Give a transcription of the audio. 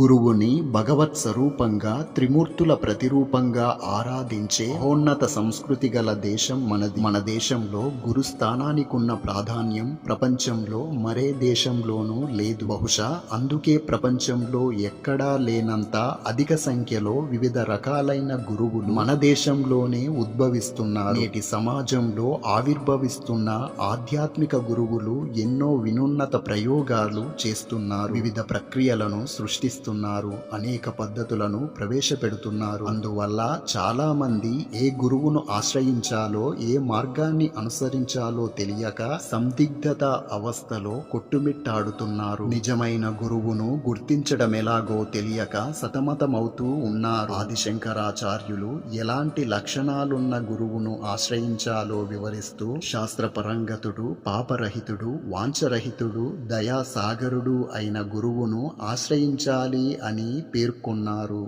గురువుని భగవత్ స్వరూపంగా త్రిమూర్తుల ప్రతిరూపంగా ఆరాధించే మహోన్నత సంస్కృతి గల దేశం మనది. మన దేశంలో గురు స్థానానికున్న ప్రాధాన్యం ప్రపంచంలో మరే దేశంలోనూ లేదు. బహుశా అందుకే ప్రపంచంలో ఎక్కడా లేనంత అధిక సంఖ్యలో వివిధ రకాలైన గురువులు మన దేశంలోనే ఉద్భవిస్తున్నారు. నేటి సమాజంలో ఆవిర్భవిస్తున్న ఆధ్యాత్మిక గురువులు ఎన్నో వినున్నత ప్రయోగాలు చేస్తున్నారు. వివిధ ప్రక్రియలను సృష్టిస్తున్నారు అనేక పద్ధతులను ప్రవేశపెడుతున్నారు. అందువల్ల చాలా మంది ఏ గురువును ఆశ్రయించాలో ఏ మార్గాన్ని అనుసరించాలో తెలియక సందిగ్ధత అవస్థలో కొట్టుమిట్టాడుతున్నారు. నిజమైన గురువును గుర్తించడం ఎలాగో తెలియక సతమతమవుతూ ఉన్నారు. ఆదిశంకరాచార్యులు ఎలాంటి లక్షణాలున్న గురువును ఆశ్రయించాలో వివరిస్తూ శాస్త్రపరంగతుడు పాపరహితుడు వాంఛరహితుడు దయాసాగరుడు అయిన గురువును ఆశ్రయించాలి అని పేర్కొన్నారు.